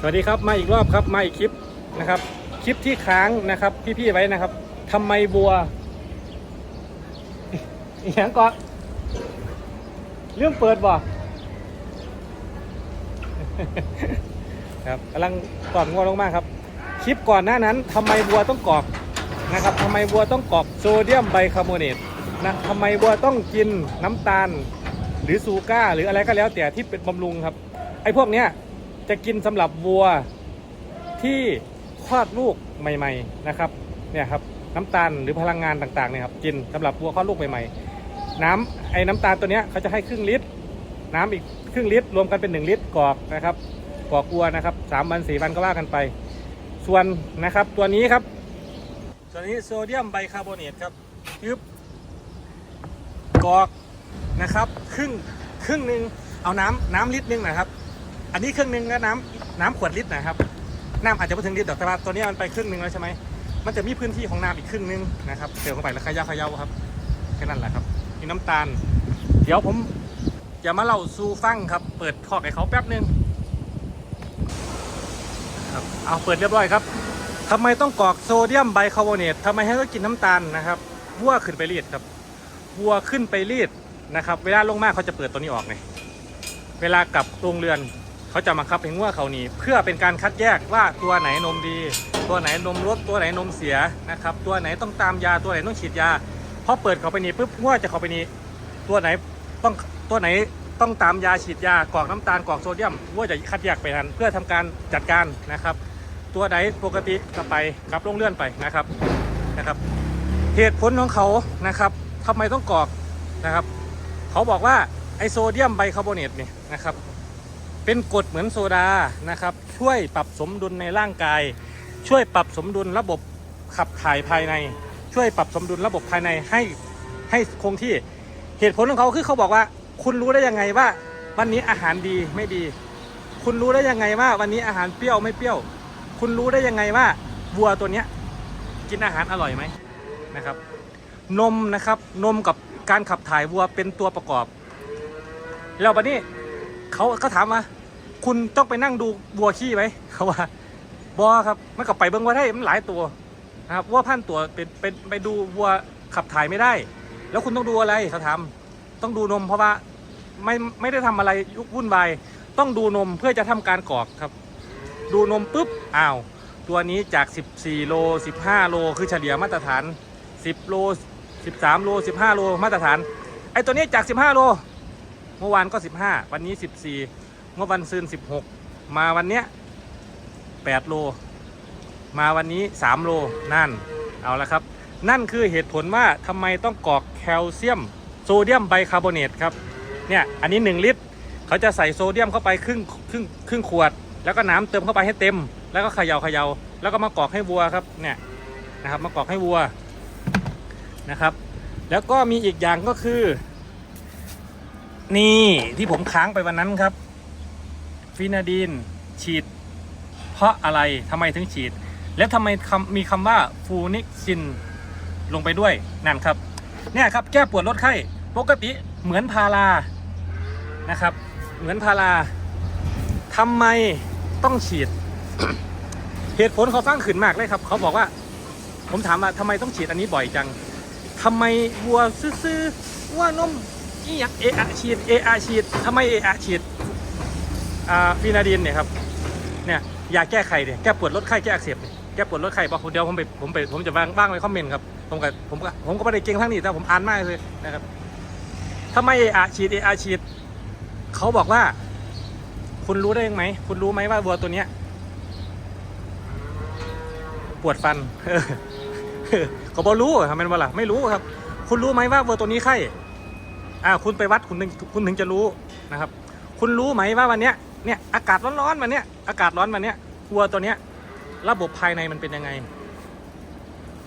สวัสดีครับมาอีกรอบครับมาอีกคลิปนะครับคลิปที่ค้างนะครับ พี่ๆไว้นะครับทำไมบัวอย่างก่อนเรื่องเปิดบ่ครับกำลังตอดงวลงมากครับ คลิปก่อนหน้านั้นทำไมบัวต้องกรอกนะครับทำไมบัวต้องกรอกโซเดียมไบคาร์บอเนตนะทำไมบัวต้องกินน้ำตาล หรือซูก้า หรืออะไรก็แล้วแต่ที่เป็นบำรุงครับไอ้พวกเนี้ย จะกินสำหรับวัวที่คลอดลูกใหม่ ๆนะครับเนี่ยครับน้ำตาลหรือพลังงานต่างๆเนี่ยครับกินสำหรับวัวคลอดลูกใหม่ๆ น้ำไอ้น้ำตาลตัวเนี้ยเขาจะให้ครึ่งลิตร น้ำอีกครึ่งลิตรรวมกันเป็น 1 ลิตรกรอกนะครับกรอกวัวนะครับสามวันสี่วันก็ว่ากันไป ส่วนนะครับตัวนี้ครับตัวนี้โซเดียมไบคาร์บอเนตครับยึบกรอกนะครับครึ่งครึ่งหนึ่งเอาน้ำน้ำลิตรหนึงนะครับ อันนี้ครึ่งหนึ่งก็น้ำน้ำขวดลิตรนะครับ น้ำอาจจะไม่ถึงลิตรหรอกแต่ว่าตัวนี้มันไปครึ่งหนึ่งแล้วใช่ไหมมันจะมีพื้นที่ของน้ำอีกครึ่งหนึ่งนะครับเติมเข้าไปแล้วขย่าขย่าครับแค่นั้นแหละครับมีน้ำตาล เดี๋ยวผมจะมาเล่าสู่ฟังครับ เปิดคอกให้เขาแป๊บหนึงครับเอาเปิดเรียบร้อยครับทำไมต้องกรอกโซเดียมไบคาร์บอเนตทำไมให้เขากินน้ำตาลนะครับวัวขึ้นไปรีดครับวัวขึ้นไปรีดนะครับ เวลาลงมากเขาจะเปิดตัวนี้ออกไงเวลากลับโรงเรือน เขาจะมาคับให้งัวเขานีเพื่อเป็นการคัดแยกว่าตัวไหนนมดี ตัวไหนนมลดตัวไหนนมเสียนะครับตัวไหนต้องตามยาตัวไหนต้องฉีดยาพอเปิดเขาไปนี่ปุ๊บงัวจะเขาไปนี่ตัวไหนต้องตัวไหนต้องตามยาฉีดยากรอกน้ำตาลกรอกโซเดียมงัวจะคัดแยกไปทันเพื่อทำการจัดการนะครับ ตัวไหนปกติก็ไปกลับโรงเรือนไปนะครับนะครับ เหตุผลของเขานะครับทำไมต้องกรอกนะครับ เขาบอกว่าไอโซเดียมไบคาร์บอเนตเนี่ยนะครับ เป็นกรดเหมือนโซดานะครับ ช่วยปรับสมดุลในร่างกาย ช่วยปรับสมดุลระบบขับถ่ายภายใน ช่วยปรับสมดุลระบบภายในให้ให้คงที่เหตุผลของเขาคือเขาบอกว่า คุณรู้ได้ยังไงว่า วันนี้อาหารดีไม่ดี คุณรู้ได้ยังไงว่า วันนี้อาหารเปรี้ยวไม่เปรี้ยว คุณรู้ได้ยังไงว่าวัวตัวเนี้ยกินอาหารอร่อยไหมนะครับ นมนะครับนมกับการขับถ่ายวัวเป็นตัวประกอบ แล้วบัดนี้เขาก็ถามว่า คุณต้องไปนั่งดูวัวขี้ไหมเขาว่าบอครับมันกับไปเบิ้งว่าได้มันหลายตัวนะครับวัวพันตัวเป็นเป็นไปดูวัวขับถ่ายไม่ได้ แล้วคุณต้องดูอะไรเขาถามต้องดูนมเพราะว่าไม่ไม่ได้ทำอะไรยุวุ่นวายต้องดูนมเพื่อจะทำการกรอกครับ ดูนมปุ๊บอ้าวตัวนี้จาก 14 โล 15 โล คือเฉลี่ยมาตรฐาน 10 โล 13 โล 15 โล มาตรฐาน ไอตัวนี้จาก 15 โล เมื่อวานก็ 15 วันนี้ 14 เมื่อวันซืน16มาวันเนี้ย8โล มาวันนี้3โลนั่นเอาละครับ นั่นคือเหตุผลว่าทำไมต้องกรอกแคลเซียมโซเดียมไบคาร์บอเนตครับเนี่ยอันนี้ 1 ลิตรเขาจะใส่โซเดียมเข้าไปครึ่งครึ่งครึ่งขวด แล้วก็น้ำเติมเข้าไปให้เต็ม แล้วก็เขย่าเขย่าแล้วก็มากรอกให้วัวครับเนี่ยนะครับมากรอกให้วัวนะครับ แล้วก็มีอีกอย่างก็คือ นี่ที่ผมค้างไปวันนั้นครับ ฟีนาดีนฉีด เพราะอะไรทำไมถึงฉีด แล้วทำไมคำมีคำว่าฟูนิกซินลงไปด้วยนั่นครับเนี่ยครับแก้ปวดลดไข้ปกติเหมือนพารานะครับ เหมือนพาราทำไมต้องฉีด เหตุผลเขาฟังขึ้นมากเลยครับ เขาบอกว่า ผมถามว่าทำไมต้องฉีดอันนี้บ่อยจังทำไมวัวซื้อๆวัวนมอีหยังเออะฉีดเออะฉีดทำไมเออะฉีด ฟีนาดีนเนี่ยครับเนี่ยยาแก้ไขเนี่ยแก้ปวดลดไข้แก้อักเสบเนี่ยแก้ปวดลดไข้บอกเดี๋ยวผมไปผมไปผมจะวางบ้างในคอมเมนต์ครับผมกับผมก็ผมก็ไม่ได้เก่งทั้งนี้แต่ผมอ่านมากเลยนะครับทำไมเออะฉีดเออะฉีดเขาบอกว่า คุณรู้ได้ยังไหมคุณรู้ไหมว่าวัวตัวเนี้ยปวดฟันก็บอรู้ทำไมวะล่ะไม่รู้ครับ คุณรู้ไหมว่าวัวตัวนี้ไข้อ่าคุณไปวัดคุณถึงคุณถึงจะรู้นะครับ คุณรู้ไหมว่าวันเนี้ย เนี่ยอากาศร้อนๆวันเนี้ยอากาศร้อนวันเนี้ยวัวตัวเนี้ย ระบบภายในมันเป็นยังไง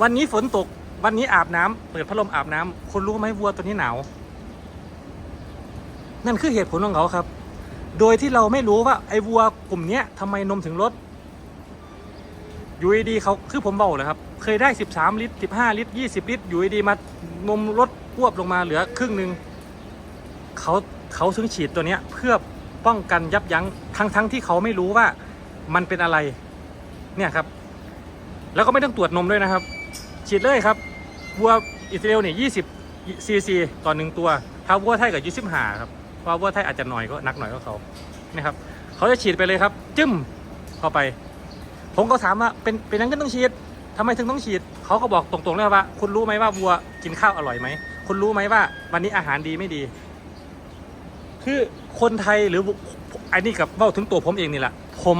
วันนี้ฝนตก วันนี้อาบน้ำเปิดพัดลมอาบน้ำคุณรู้ไหมวัวตัวนี้หนาว นั่นคือเหตุผลของเขาครับ โดยที่เราไม่รู้ว่าไอ้วัวกลุ่มเนี้ยทำไมนมถึงลดอยู่ดีๆเขาคือผมเบาเลยครับ เคยได้ 13 ลิตร 15 ลิตร 20 ลิตรอยู่ดีๆมานมลดควบลงมาเหลือครึ่งหนึ่งเขาเขาถึงฉีดตัวเนี้ยเพื่อ ป้องกันยับยั้งทั้งทั้งที่เขาไม่รู้ว่ามันเป็นอะไรเนี่ยครับ แล้วก็ไม่ต้องตรวจนมด้วยนะครับ ฉีดเลยครับวัวอิสราเอลเนี่ยยี่สิบซีซีต่อหนึ่งตัวถ้าวัวไทยกับยี่สิบห้าครับเพราะวัวไทยอาจจะหน่อยก็หนักหน่อยก็เขานะครับเขาจะฉีดไปเลยครับ จึ้มเข้าไป ผมก็ถามว่าเป็นเป็นยังไงต้องฉีดทำไมถึงต้องฉีดเขาก็บอกตรงๆเลยว่า คุณรู้ไหมว่าวัวกินข้าวอร่อยไหมคุณรู้ไหมว่าวันนี้อาหารดีไม่ดี คือคนไทยหรือไอ้นี่กับเว่าถึงตัวผมเองนี่แหละผม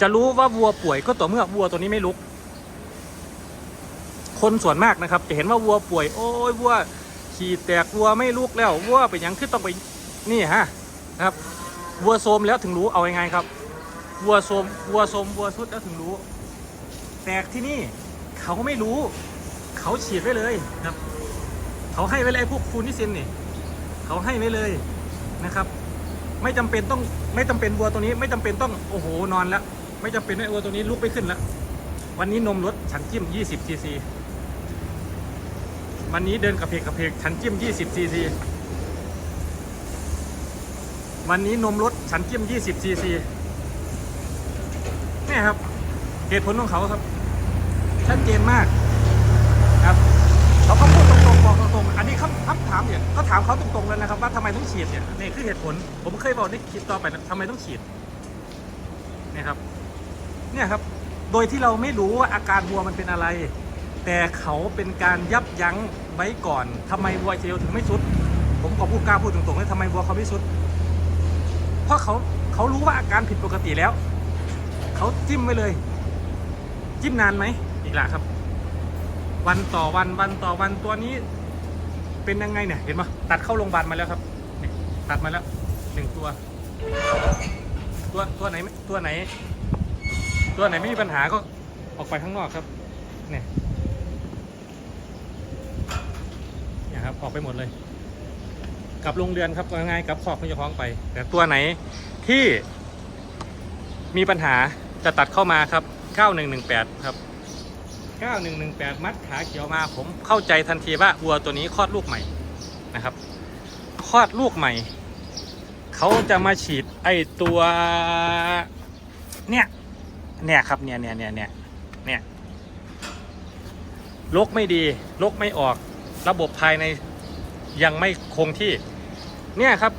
จะรู้ว่าวัวป่วยก็ต่อเมื่อวัวตัวนี้ไม่ลุก คนส่วนมากนะครับ จะเห็นว่าวัวป่วย โอ้ยวัวขี่แตกวัวไม่ลุกแล้ววัวไปนยังคือต้องไปนี่ฮะนะครับวัวโซมแล้วถึงรู้เอายังไงครับวัวโซมวัวโซมวัวสุดแล้วถึงรู้ แตกที่นี่เขาไม่รู้ เขาฉีดไว้เลยครับ เขาให้ไว้เลยพวกฟูนิซินนี่เขาให้ไว้เลย นะครับ ไม่จำเป็นต้องไม่จำเป็นวัวตัวนี้ ไม่จำเป็นต้องโอ้โหนอนแล้ว ไม่จำเป็นให้วัวตัวนี้ลุกไปขึ้นแล้ว วันนี้นมลดฉันจิ้ม 20ซีซีวันนี้เดินกระเพกกระเพกฉันจิ้ม 20ซีซีวันนี้นมลดฉันจิ้ม 20ซีซีเนี่ยครับเหตุผลของเขาครับชัดเจนมากครับเขาก็พูด ทำไมต้องฉีดเนี่ยนี่คือเหตุผล ผมเคยบอกในคลิปต่อไปนะทำไมต้องฉีดเนี่ยครับ เนี่ยครับ โดยที่เราไม่รู้ว่าอาการวัวมันเป็นอะไร แต่เขาเป็นการยับยั้งไว้ก่อนทำไมวัวเจลถึงไม่สุด ผมขอพูดกล้าพูดตรงๆเลยทำไมวัวเขาไม่สุด เพราะเขาเขารู้ว่าอาการผิดปกติแล้ว เขาจิ้มไว้เลย จิ้มนานไหมอีกละครับ วันต่อวันวันต่อวันตัวนี้เป็นยังไงเนี่ยเห็นปะตัดเข้าโรงพยาบาลมาแล้วครับ ตัดมาแล้วหนึ่งตัว ตัวตัวไหนไม่ตัวไหน ตัวไหนไม่มีปัญหาก็ออกไปข้างนอกครับ เนี่ยเนี่ยครับออกไปหมดเลยกลับโรงเรือนครับยังไงกลับคอกเขาจะคล้องไป แต่ตัวไหนที่มีปัญหาจะตัดเข้ามาครับ 9118 ครับ 9118 มัดขาเขียวมาผมเข้าใจทันทีว่าวัวตัวนี้คลอดลูกใหม่นะครับ คลอดลูกใหม่ เขาจะมาฉีดไอตัวเนี่ยเนี่ยครับเนี่ยเนี่ยเนี่ยเนี่ยเนี่ยลกไม่ดีลกไม่ออกระบบภายในยังไม่คงที่ เนี่ยครับ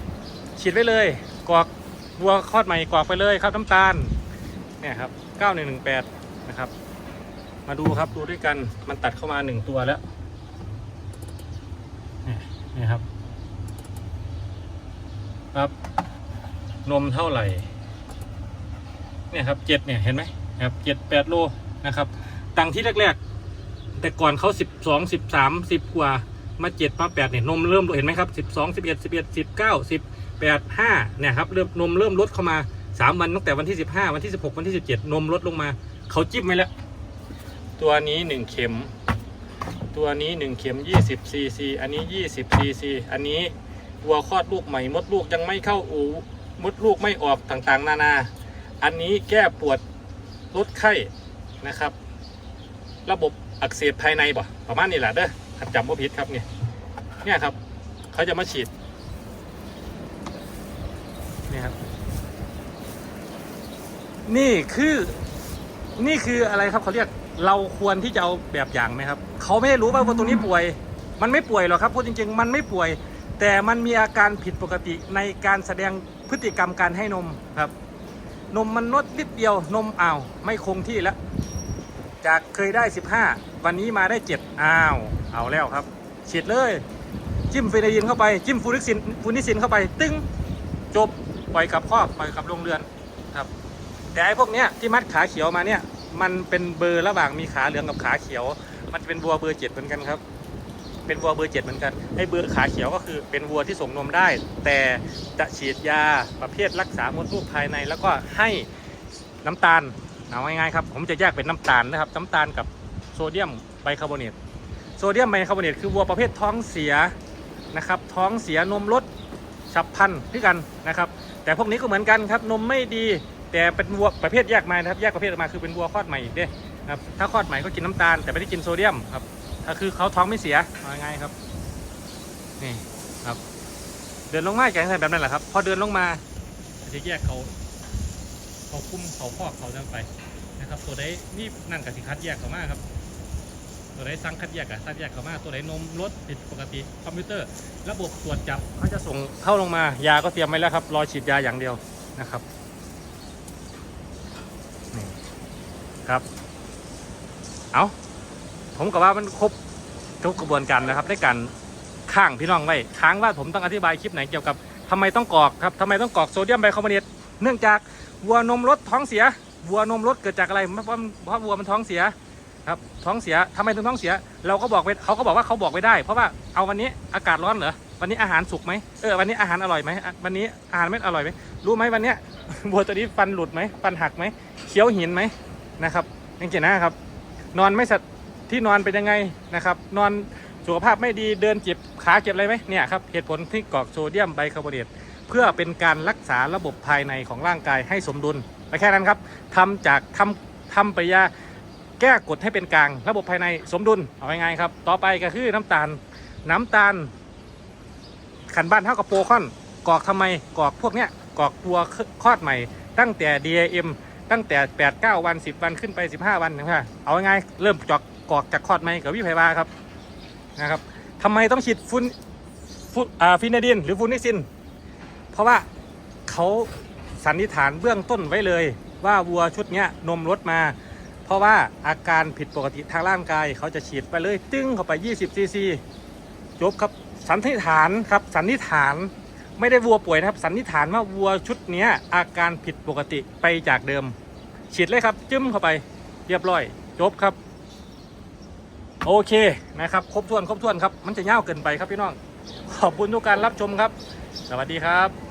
ฉีดไว้เลยกรอกวัวคลอดใหม่กรอกไปเลยครับน้ำตาล เนี่ยครับ 9118 นะครับ มาดูครับดูด้วยกันมันตัดเข้ามาหนึ่งตัวแล้วเนี่ยนี่ครับ ครับ นมเท่าไหร่ เนี่ยครับเจ็ดเนี่ยเห็นไหมครับเจ็ดแปดโลนะครับตังที่แรกๆ แต่ก่อนเขาสิบสองสิบสามสิบกว่ามาเจ็ดมาแปดเนี่ยนมเริ่มลดเห็นไหมครับสิบสองสิบเอ็ดสิบเอ็ดสิบเก้าสิบแปดห้าเนี่ยครับเริ่มนมเริ่มลดเข้ามาสามวันตั้งแต่วันที่สิบห้าวันที่สิบหกวันที่สิบเจ็ดนมลดลงมาเขาจิ้มไว้แล้ว ตัวนี้หนึ่งเข็ม ตัวนี้หนึ่งเข็มยี่สิบซีซีอันนี้ยี่สิบซีซีอันนี้ วัวคลอดลูกใหม่ มดลูกยังไม่เข้าอูมดลูกไม่ออกต่างๆ นานา อันนี้แก้ปวดลดไข้นะครับ ระบบอักเสบภายในบ่ประมาณนี้แหละเด้อขัดจำว่าผิดครับเนี่ยเนี่ยครับ เขาจะมาฉีดเนี่ยครับนี่คือนี่คืออะไรครับเขาเรียกเราควรที่จะเอาแบบอย่างไหมครับ เขาไม่ได้รู้ว่าวัวตัวนี้ป่วย มันไม่ป่วยหรอกครับพูดจริง ๆ มันไม่ป่วย แต่มันมีอาการผิดปกติในการแสดงพฤติกรรมการให้นมครับ นมมันลดนิดเดียวนมอ้าว ไม่คงที่แล้ว จากเคยได้ 15 วันนี้มาได้ 7 อ้าว เอาแล้วครับฉีดเลย จิ้มเฟรดินเข้าไป จิ้มฟูนิซินฟูนิซินเข้าไป ตึ้งจบปล่อยกลับคอกปล่อยกลับโรงเรือนครับ แต่ไอ้พวกเนี้ยที่มัดขาเขียวมาเนี่ย มันเป็นเบอร์ระหว่างมีขาเหลืองกับขาเขียว มันจะเป็นวัวเบอร์เจ็ดเหมือนกันครับ เป็นวัวเบอร์เจ็ดเหมือนกันไอ้เบอร์ขาเขียวก็คือเป็นวัวที่ส่งนมได้ แต่จะฉีดยาประเภทรักษามดลูกภายใน แล้วก็ให้น้ำตาลเอาง่ายๆครับผมจะแยกเป็นน้ำตาลนะครับ น้ำตาลกับโซเดียมไบคาร์บอเนตโซเดียมไบคาร์บอเนตคือวัวประเภทท้องเสียนะครับท้องเสียนมลดฉับพันที่กันนะครับแต่พวกนี้ก็เหมือนกันครับนมไม่ดีแต่เป็นวัวประเภทแยกมานะครับแยกประเภทออกมาคือเป็นวัวคลอดใหม่อีกเด้ครับถ้าคลอดใหม่ก็กินน้ำตาลแต่ไม่ได้กินโซเดียมครับ ก็คือเขาท้องไม่เสียเอาง่ายๆครับ นี่ครับ เดินลงมาแกงใส่แบบนั้นแหละครับ พอเดินลงมาจะแยกเขาเขาเขาคุ้มเขาพอกเขาจะไปนะครับ ตัวใดนี่นั่นกับสิคัดแยกเขามากครับ ตัวใดสั่งคัดแยกกับคัดแยกเขามาตัวใดนมลดผิดปกติคอมพิวเตอร์ ระบบตรวจจับเขาจะส่งเข้าลงมายาก็เตรียมไว้แล้วครับ รอฉีดยาอย่างเดียวนะครับนี่ครับ เอา ผมกับว่ามันครบทุกกระบวนการนะครับในการข้างพี่น้องไว้ค้างว่าผมต้องอธิบายคลิปไหนเกี่ยวกับทำไมต้องกรอกครับทำไมต้องกรอกโซเดียมไบคาร์บอเนตเนื่องจากวัวนมรดท้องเสียวัวนมรดเกิดจากอะไรเพราะเพราะวัวมันท้องเสียครับท้องเสียทำไมถึงท้องเสีย เราก็บอกไปเขาก็บอกว่าเขาบอกไม่ได้ เพราะว่าเอาวันนี้อากาศร้อนเหรอวันนี้อาหารสุกไหมเออวันนี้อาหารอร่อยไหมวันนี้อาหารไม่อร่อยไหมรู้ไหมวันเนี้ยวัวตัวนี้ฟันหลุดไหมฟันหักไหมเคี้ยวหินไหมนะครับยังเจนะครับ นอนไม่สะ ที่นอนเป็นยังไงนะครับ นอนสุขภาพไม่ดีเดินเจ็บขาเจ็บอะไรไหมเนี่ยครับเหตุผลที่กรอกโซเดียมไบคาร์บอเนตเพื่อเป็นการรักษาระบบภายในของร่างกายให้สมดุลและแค่นั้นครับทำจากทำทำปยาแก้กฎให้เป็นกลาง ระบบภายในสมดุลเอาไงายๆครับ ต่อไปก็คือน้ำตาล น้ำตาล ขันบ้านเท่ากับโปรคอนกรอกทำไมกรอกพวกเนี้ยกรอกตัวคลอดใหม่ ตั้งแต่ DAM ตั้งแต่ 8 9 วัน 10 วันขึ้นไป 15 วันนะครับเอาไงายๆเริ่มจอก กรอกจากคอดใหม่กับวิไพวาครับนะครับทำไมต้องฉีดฟุนฟุอ่าฟินาดินหรือฟูนิซิน เพราะว่าเขาสันนิษฐานเบื้องต้นไว้เลย ว่าวัวชุดเนี้ยนมลดมา เพราะว่าอาการผิดปกติทางร่างกายเขาจะฉีดไปเลยตึ้งเข้าไป 20ซีซีจบครับสันนิษฐานครับสันนิษฐานไม่ได้วัวป่วยนะครับสันนิษฐานว่าวัวชุดเนี้ยอาการผิดปกติไปจากเดิม ฉีดเลยครับ จึ้มเข้าไปเรียบร้อย จบครับ โอเคนะครับครบถ้วนครบถ้วนครับมันจะยาวเกินไปครับพี่น้อง ขอบคุณทุกการรับชมครับ สวัสดีครับ